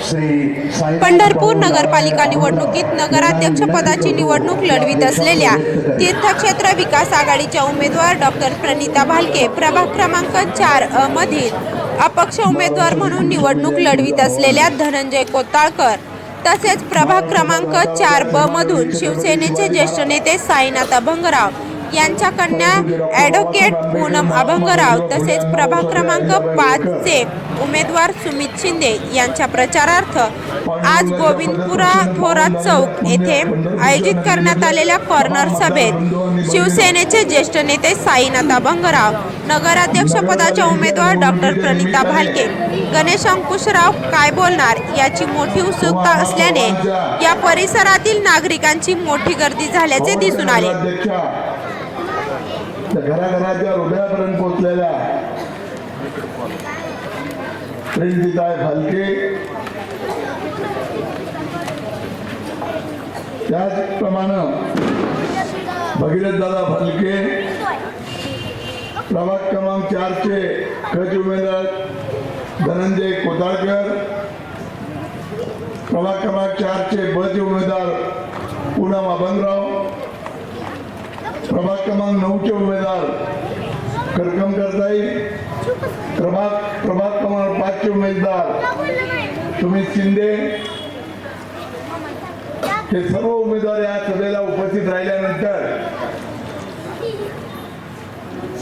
पंढरपूर नगरपालिका निवडणुकीत नगराध्यक्ष पदाची निवडणूक लढवित असलेल्या तीर्थक्षेत्र विकास आघाडीच्या उमेदवार डॉक्टर प्रणिता भालके प्रभाग क्रमांक चार अ मधील अपक्ष उमेदवार म्हणून निवडणूक लढवित असलेल्या धनंजय कोताळकर तसेच प्रभाग क्रमांक चार ब मधून शिवसेनेचे ज्येष्ठ नेते साईनाथ अभंगराव यांच्या कन्या ॲडव्होकेट पूनम अभंगराव तसेच प्रभाग क्रमांक पाचचे उमेदवार सुमित शिंदे यांच्या प्रचारार्थ आज गोविंदपुरा थोरात चौक येथे आयोजित करण्यात आलेल्या कॉर्नर सभेत शिवसेनेचे ज्येष्ठ नेते साईनाथ अभंगराव नगराध्यक्षपदाच्या उमेदवार डॉक्टर प्रणिता भालके गणेश अंकुशराव काय बोलणार याची मोठी उत्सुकता असल्याने या परिसरातील नागरिकांची मोठी गर्दी झाल्याचे दिसून आले. त्या घराघराच्या हृदयापर्यंत पोहोचलेल्या प्रेमजिताय फालके. त्याचप्रमाणे भगीरथ दादा फालके प्रभाग क्रमांक चारचे खच उमेदवार धनंजय कोताळकर प्रभाग क्रमांक चारचे बचे उमेदवार पूनम अभंगराव प्रभाग क्रमांक नऊचे उमेदवार करकम करताई प्रभाग प्रभाग क्रमांक पाचचे उमेदवार तुम्ही शिंदे. हे सर्व उमेदवार या सभेला उपस्थित राहिल्यानंतर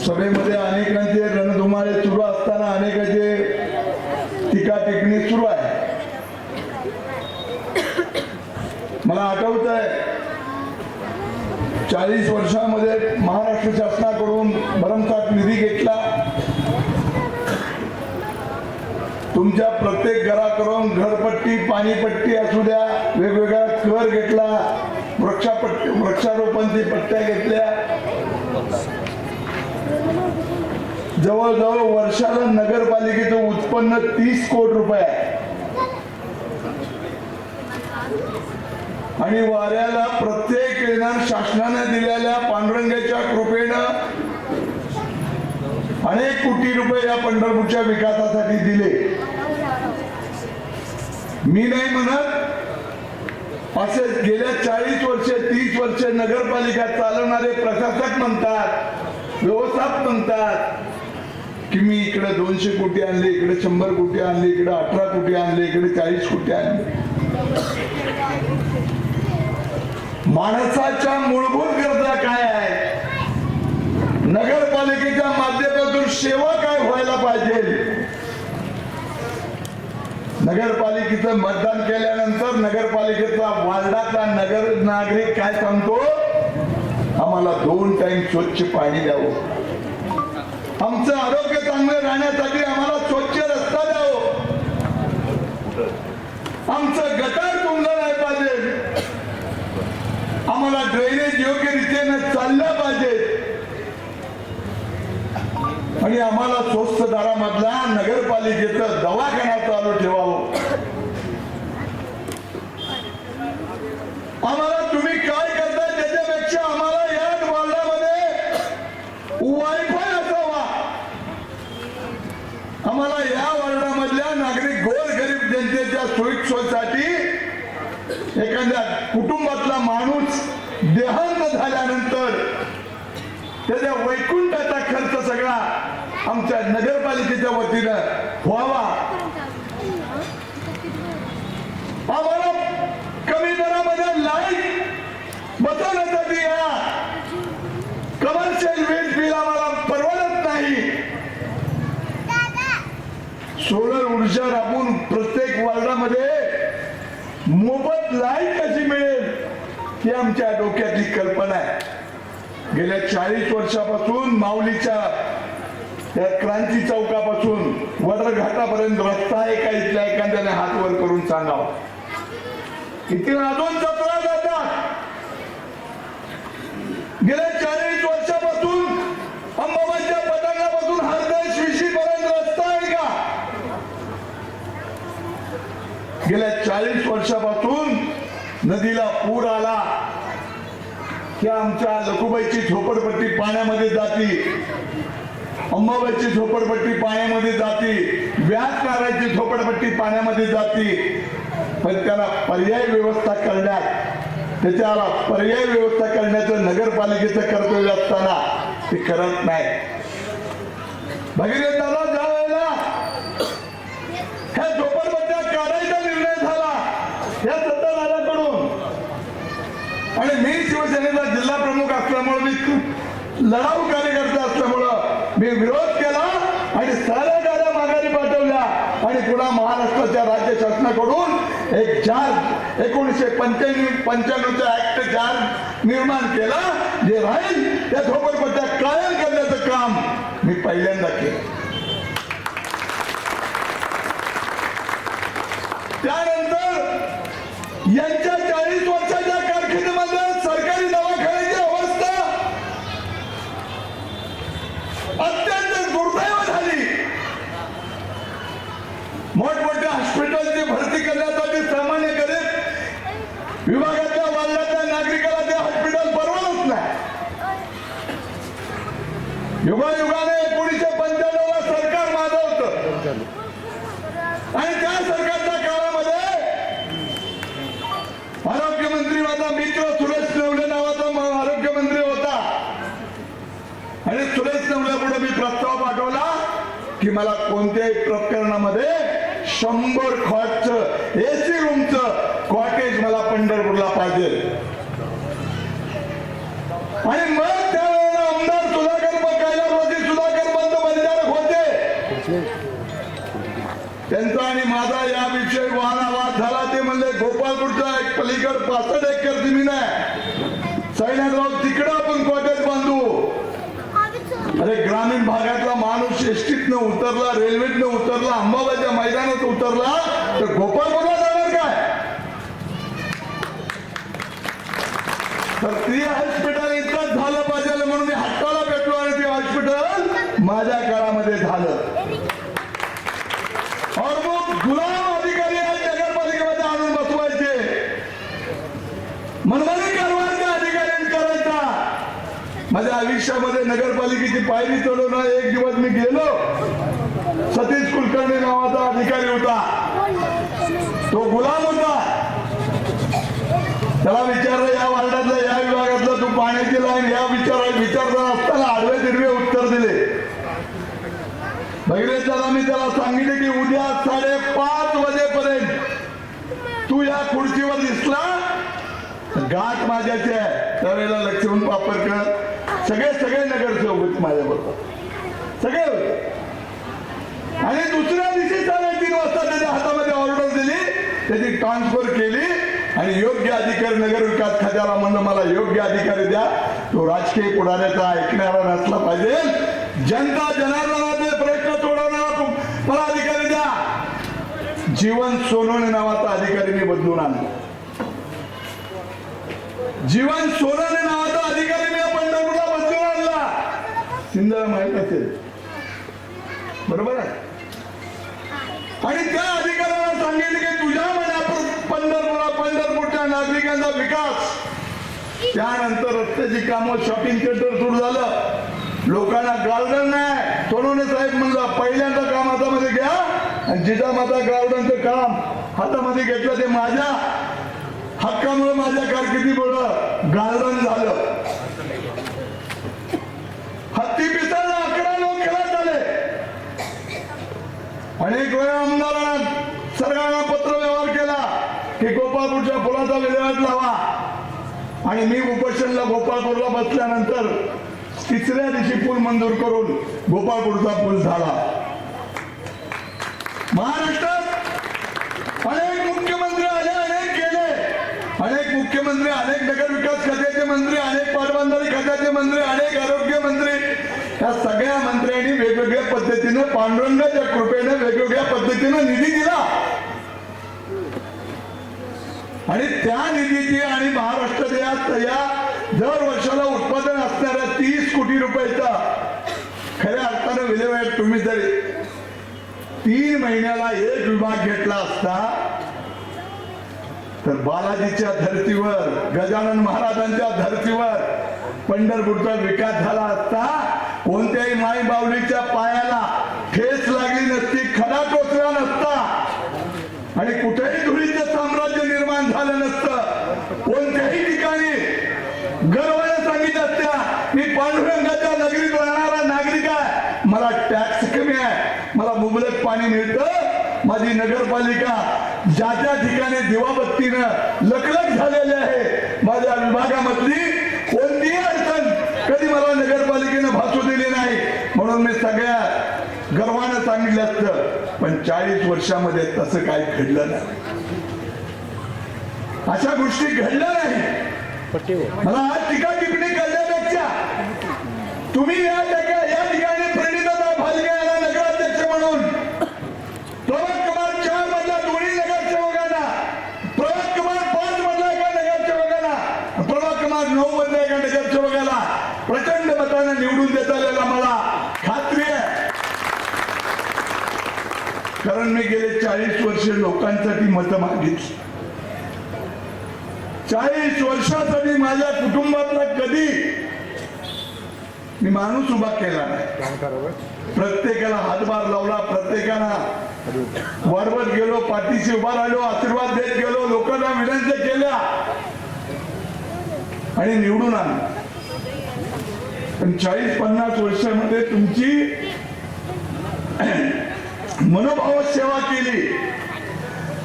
सभेमध्ये अनेकांचे रणधुमाळे सुरू असताना अनेकांचे टीका टिकणी सुरू आहे. मला आठवत आहे चाळीस वर्षामध्ये महाराष्ट्र शासनाकडून भरमसाठ निधी घेतला. तुमच्या प्रत्येक घराकडून घरपट्टी पाणीपट्टी असू द्या वेगवेगळा कर घेतला वृक्षापट्टी वृक्षारोपणची पट्ट्या घेतल्या. जवळजवळ वर्षाला नगरपालिकेचं उत्पन्न तीस कोटी रुपये आहे. आणि वाऱ्याला प्रत्येक येणार शासनाने दिलेल्या पांडुरंगाच्या कृपेनं अनेक कोटी रुपये या पंढरपूरच्या विकासासाठी दिले. मी नाही म्हणत असे गेल्या चाळीस वर्षे तीस वर्षे नगरपालिका चालवणारे प्रशासक म्हणतात व्यवस्थाप म्हणतात की मी इकडे दोनशे कोटी आणले इकडे शंभर कोटी आणले इकडे अठरा कोटी आणले इकडे चाळीस कोटी आणले. माणसाच्या मूलभूत गरजा काय आहे नगरपालिकेच्या माध्यमातून सेवा काय व्हायला पाहिजे? नगरपालिकेचं मतदान केल्यानंतर नगरपालिकेचा वार्डाचा नगर नागरिक काय सांगतो? आम्हाला दोन टाइम स्वच्छ पाणी द्यावं. आमचं आरोग्य चांगलं राहण्यासाठी आम्हाला स्वच्छ रस्ता द्यावं. आमचं गटार तुंबलं नाही पाहिजे. आम्हाला ड्रेनेज योग्य रीतीने चालल्या पाहिजे. आणि आम्हाला स्वस्त दरामधला नगरपालिकेचा दवाखाना चालू ठेवावं. आम्हाला तुम्ही काय करता त्याच्यापेक्षा आम्हाला या वार्डामध्ये वायफाय असावा. आम्हाला या वार्डामधल्या नागरिक गोर गरीब जनतेच्या सोयीसाठी एखाद्या कुटुंबातला माणूस देहांत झाल्यानंतर त्याच्या वैकुंठाचा खर्च सगळा आमच्या नगरपालिकेच्या वतीनं व्हावा. आम्हाला कमी दरामध्ये लाइट बसवण्यासाठी या कमर्शियल वीज बिल आम्हाला परवडत नाही. सोलर ऊर्जा राबून प्रत्येक वार्डामध्ये मोफत लाइट कशी मिळेल ही आमच्या डोक्यातली कल्पना आहे. गेल्या चाळीस वर्षापासून माऊलीच्या त्या क्रांती चौकापासून वडर घाटापर्यंत रस्ता आहे का इथल्या एखाद्याने हात वर करून सांगावा. इथे अजून जत्रा जातात. गेल्या चाळीस वर्षापासून अंबाबाईच्या पटांगापासून हरदेश शिशी पर्यंत रस्ता आहे का? गेल्या चाळीस वर्षापासून नदीला पूर आला की आमच्या लखुबाईची झोपडपट्टी पाण्यामध्ये जाती. अंबाबाईची झोपडपट्टी पाण्यामध्ये जाती. व्यास नारायणची झोपडपट्टी पाण्यामध्ये जाती. पण त्याला पर्याय व्यवस्था करण्यात त्याच्याला पर्याय व्यवस्था करण्याचं नगरपालिकेचं कर्तव्य असताना ते करत नाही. भगीरथाला ज्या वेळेला ह्या झोपडपट्ट्या काढायचा निर्णय झाला या सत्ताधाऱ्याकडून आणि मी शिवसेनेचा जिल्हा प्रमुख असल्यामुळे मी खूप लढाऊ कार्यकर्ता असल्यामुळं मी विरोध केला आणि साऱ्या गाड्या माघारी पाठवल्या आणि पुन्हा महाराष्ट्राच्या राज्य शासनाकडून एक जार एकोणीसशे पंच्याण्णव पंच्याण्णवचा ऍक्ट जार निर्माण केला. जे राहील त्या झोपडपट्ट्या कायम करण्याचं काम मी पहिल्यांदा केलं. त्यानंतर यांच्या चाळीस वर्षाच्या कारकिर्दीमध्ये सरकारी दवाखान्याची अवस्था अत्यंत दुर्दैव झाली मोठमोठ्या हॉस्पिटलची भरती करण्यासाठी सामान्य गरीब विभागातल्या वार्डातल्या नागरिकाला ते हॉस्पिटल परवडत नाही युगायुगाने एकोणीसशे पंच्याण्णव ला सरकार माझं होतं आणि त्या सरकारच्या काळामध्ये आरोग्यमंत्री माझा मित्र सुरेश नवले नावाचा म- आरोग्यमंत्री होता आणि सुरेश नवल्यापुढे मी प्रस्ताव पाठवला की मला कोणत्याही प्रकरणामध्ये शंभर खॉटच एसी रूमच कॉटेज मला पंढरपूरला पाहिजे. आणि मग त्यावेळेला आमदार सुधाकर बकायला सुधाकर बंद बंधारक होते. त्यांचा आणि माझा या विषयी वादावाद झाला. ते म्हणले गोपाळपूरचा एक पलीकड पासष्ट एकर जमीन आहे. सैन्यात तिकडं आपण अरे ग्रामीण भागातला माणूस एसटीतनं उतरला रेल्वेतनं उतरला अंबाबाईच्या मैदानात उतरला तर गोपाळपूरला जाणार काय? तर ती हॉस्पिटल इतकंच झालं पाहिजे म्हणून मी हक्काला भेटलो आणि ते हॉस्पिटल माझ्या काळामध्ये झालं और वो गुलाम अधिकारी आज नगरपालिकेमध्ये आणून बसवायचे मनमानी कारभार त्या अधिकाऱ्यांनी करायचा माझ्या आयुष्यामध्ये नगरपालिकेची पायरी चढवणं एक दिवस मी गेलो. सतीश कुलकर्णी नावाचा अधिकारी होता. तो गुलाम होता. त्याला विचारलं या वार्डातला या विभागातला तू पाण्याची लाईन या विचार विचारता असताना आडवे तिरवे उत्तर दिले. भगीरथाला मी त्याला सांगितले की उद्या साडे वाजेपर्यंत तू या खुर्चीवर दिसला तर माझ्याचे माझ्याची आहे त्यावेळेला लक्ष्मण पापरकर सगळे सगळे नगरसेवक होते माझ्याबरोबर सगळे होते. आणि दुसऱ्या दिवशी साडेतीन वाजता त्याच्या हातामध्ये ऑर्डर दिली. त्याची ट्रान्सफर केली. आणि योग्य अधिकारी नगर विकास खात्याला म्हणणं मला योग्य अधिकारी द्या. तो राजकीय पुढाऱ्याचा ऐकणारा नसला पाहिजे. जनता जनार्दनाचे प्रयत्न तोडवणारा मला अधिकारी द्या. जीवन सोनवणे नावाचा अधिकारी मी बदलून आणला. जीवन सोनवणे नावाचा अधिकारी मी पंढरपूरला बदलून आणला. सिंधला माहीत असेल. बरोबर आहे? आणि त्या अधिकाऱ्याला सांगितलं की तुझ्या मना पंढरपूरला पंढरपूरच्या नागरिकांचा विकास. त्यानंतर रस्त्याची कामं शॉपिंग सेंटर सुरू झालं. लोकांना गार्डन नाही. सोनवणे साहेब म्हणला पहिल्यांदा काम हातामध्ये घ्या आणि जिजामाता गार्डनचं काम हातामध्ये घेतलं ते माझ्या. हक्कामुळे माझ्या कारकिर्दीमुळं गार्डन झालं. हत्ती पिसाला अकरा लोक खेळत झाले अनेक वेळा आमदारांना सरकारला पत्र व्यवहार केला की गोपाळपूरच्या पुलाचा विल्हेवाट लावा. आणि मी उपोषणला गोपाळपूरला बसल्यानंतर तिसऱ्या दिवशी पूल मंजूर करून गोपाळपूरचा पूल झाला महाराष्ट्रात अनेक मुख्यमंत्री आले अनेक गेले अनेक मुख्यमंत्री अनेक नगर विकास खात्याचे मंत्री अनेक पाटबंधारी खात्याचे मंत्री अनेक आरोग्य मंत्री या सगळ्या मंत्र्यांनी वेगवेगळ्या पद्धतीनं पांडुरंगाच्या कृपेने वेगवेगळ्या पद्धतीनं निधी दिला. आणि त्या निधीची आणि महाराष्ट्रात या दर वर्षाला उत्पादन असणाऱ्या तीस कोटी रुपयाचा खऱ्या अर्थानं विल्हेवाट तुम्ही जरी तीन महिन्याला एक विभाग घेतला असता तर बालाजीच्या धर्तीवर गजानन महाराजांच्या धर्तीवर पंढरपूरचा विकास झाला असता कोणत्याही माई बावलीच्या पायाला ठेस लागली नसती खडा टोचला नसता. आणि कुठेही धुळीचं साम्राज्य निर्माण झालं नसतं. कोणत्याही ठिकाणी गर्वाने सांगितलं असत्या मी पांडुरंगाच्या नगरीत राहणारा नागरिक आहे. मला टॅक्स कमी आहे. मला मुबलक पाणी मिळतं. माझी नगरपालिका ज्या ज्या ठिकाणी दिवाबत्तीनं लकलक झालेली आहे माझ्या विभागामधली कोणतीही अडचण कधी मला नगरपालिकेनं भासू दिली नाही. म्हणून मी सगळ्या गर्वानं सांगितलं असतं पण चाळीस वर्षामध्ये तसं काही घडलं नाही. अशा गोष्टी घडल्या नाही. मला आज टीका टिप्पणी करण्यापेक्षा तुम्ही या ठिका- या ठिकाणी प्रणिता भालके याला नगराध्यक्ष म्हणून प्रभात कुमार चार मधल्या दोन्ही नगरसेवकांना प्रभात कुमार पाच मधल्या एका नगरसेवकांना प्रभात कुमार नऊ मधल्या एका नगरसेवकाला प्रचंड मताने निवडून देता आलेला मला खात्री आहे कारण मी गेले चाळीस वर्ष लोकांसाठी मतं मागितली. चाळीस वर्षासाठी माझ्या कुटुंबातला कधी मी माणूस उभा केला नाही. प्रत्येकाला हातभार लावला प्रत्येकाला वरवत गेलो पाठीशी उभा राहिलो आशीर्वाद देत गेलो लोकांना विनंती केल्या आणि निवडून आणलं. पण चाळीस पन्नास वर्षामध्ये तुमची मनोभाव सेवा केली.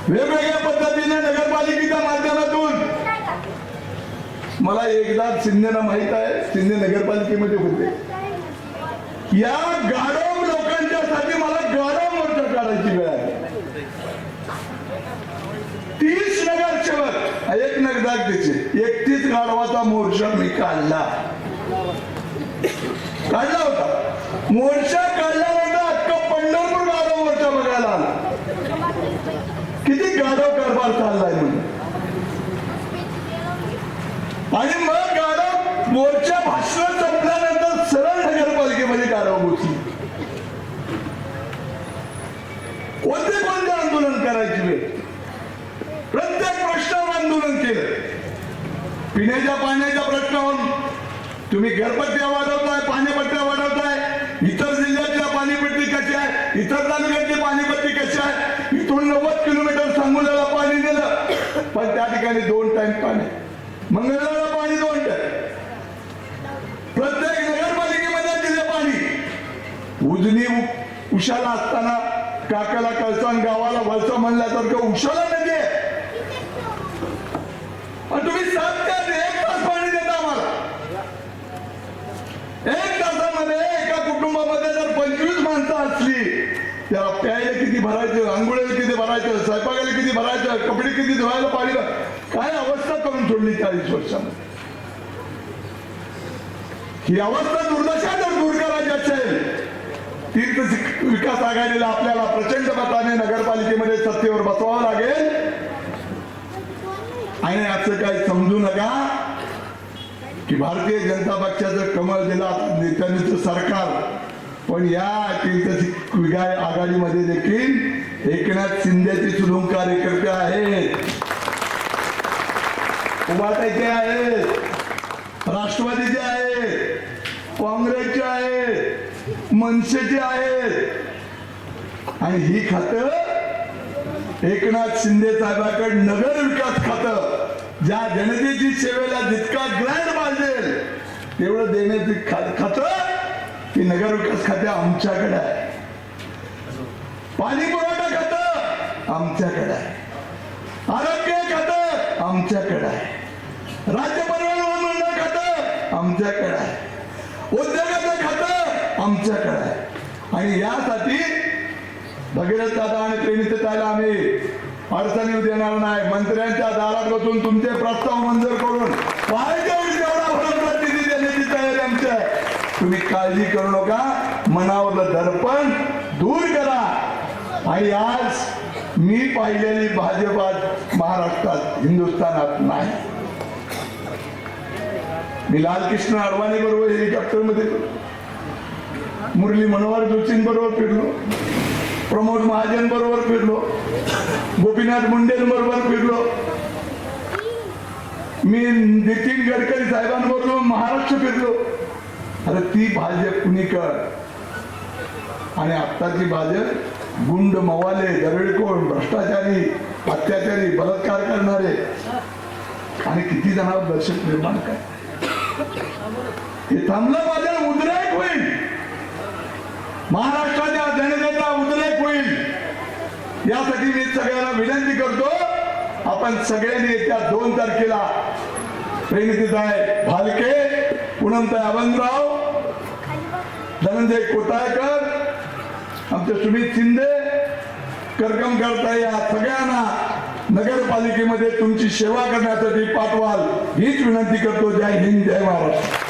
वेगवेगळ्या पद्धतीने नगरपालिकेच्या माध्यमातून. मला एकदा शिंदेना माहीत आहे शिंदे नगरपालिकेमध्ये होते. या गाढव लोकांच्या साठी मला गाढव मोर्चा काढायची वेळ आहे तीस नगरसेवक एक नगराध्यक्ष एकतीस गाढवाचा मोर्चा मी काढला. काढला होता. मोर्चा काढला होता अख्खा पंढरपूर गाढव मोर्चा बघायला आला किती गाढव कारभार चाललाय म्हणून? आणि मग गाढव मोर्चा भाषण संपल्यानंतर सरळ नगरपालिकेमध्ये गाढव घुसली कोणते कोणते आंदोलन करायची वेळ? प्रत्येक प्रश्नावर आंदोलन केलं. पिण्याच्या पाण्याच्या प्रश्नावर. तुम्ही घरपट्ट्या वाढवताय पाणीपट्ट्या वाढवताय. इतर जिल्ह्यातल्या पाणीपट्टी कशी आहे? इतर तालुक्यातली पाणीपट्टी कशी आहे इथून नव्वद किलोमीटर सांगोल्याला पाणी दिलं पण त्या ठिकाणी दोन टाइम पाणी. मंगळवेळला पाणी दोन टाइम प्रत्येक नगरपालिकेमध्ये दिलं पाणी. उजनी उशाला असताना काकाला कळसान गावाला वळसा म्हणल्यासारखं उशाला नदी आणि तुम्ही सात तास एक तास पाणी देता आम्हाला. एक तासामध्ये एका कुटुंबामध्ये जर पंचवीस माणसं असली त्याला प्यायला किती भरायचं आंघोळीला किती भरायचं स्वयंपाकाला किती भरायचं कपडे किती धुवायला पाणी काय अवस्था करून सोडली चाळीस वर्षामध्ये? ही अवस्था दुर्दशा जर दूर करायची असेल तीर्थ विकास आघाडीला आपल्याला प्रचंड मताने नगरपालिकेमध्ये सत्तेवर बसवावं लागेल. आणि असं काही समजू नका की भारतीय जनता पक्षाचं कमळ दिला नेत्यांचं सरकार. पण या तीर्थ आघाडीमध्ये देखील एकनाथ शिंदेचे सुदून कार्यकर्ते आहेत. उभाटाचे आहेत. राष्ट्रवादीचे आहेत. काँग्रेसचे आहेत. मनसेचे आहेत. आणि ही खातं एकनाथ शिंदे साहेबाकडे नगर विकास खातं ज्या जनतेची सेवेला जितका ग्रँड पाहिजे तेवढं देण्याची खात खातं की नगर विकास खाते आमच्याकडे आहे. पाणी पुरवठा खातं आमच्याकडे आहे. आरोग्य खातं आमच्याकडे आहे. राज्य परिवहन मंडळ खातं आमच्याकडे आहे. उद्योगाचं खातं आमच्याकडे आहे. आणि यासाठी भगीरथ दादा आणि प्रेमित त्याला आम्ही अडचणी देणार नाही. मंत्र्यांच्या दारात बसून तुमचे प्रस्ताव मंजूर करून पाहिजे तेवढा भरून प्रतिनिधी देण्याची तयारी आमची आहे तुम्ही काळजी करू नका. मनावरलं दर्पण दूर करा. आणि आज मी पाहिलेली भाजपात महाराष्ट्रात हिंदुस्थानात नाही. मी लालकृष्ण अडवाणी बरोबर हेलिकॉप्टरमध्ये मुरली मनोहर जोशींबरोबर फिरलो. प्रमोद महाजन बरोबर फिरलो. गोपीनाथ मुंडेंबरोबर फिरलो. मी नितीन गडकरी साहेबांबरोबर महाराष्ट्र फिरलो. अरे ती भाजप कुणी कर? आणि आत्ताची भाजप गुंड मवाले दरडकोण भ्रष्टाचारी अत्याचारी बलात्कार करणारे आणि किती जणांवर दहशत निर्माण काय हे थांबलं माझ्या उद्रेक होईल. महाराष्ट्राच्या जनतेचा उद्रेक होईल. यासाठी मी सगळ्यांना विनंती करतो आपण सगळ्यांनी येत्या दोन तारखेला प्रेमतीताई भालके पुनमताई अवंतराव धनंजय कोताळकर आमचे सुमित शिंदे करकमकरता या सगळ्यांना नगरपालिकेमध्ये तुमची सेवा करण्यासाठी पाठवाल हीच विनंती करतो. जय हिंद जय महाराष्ट्र.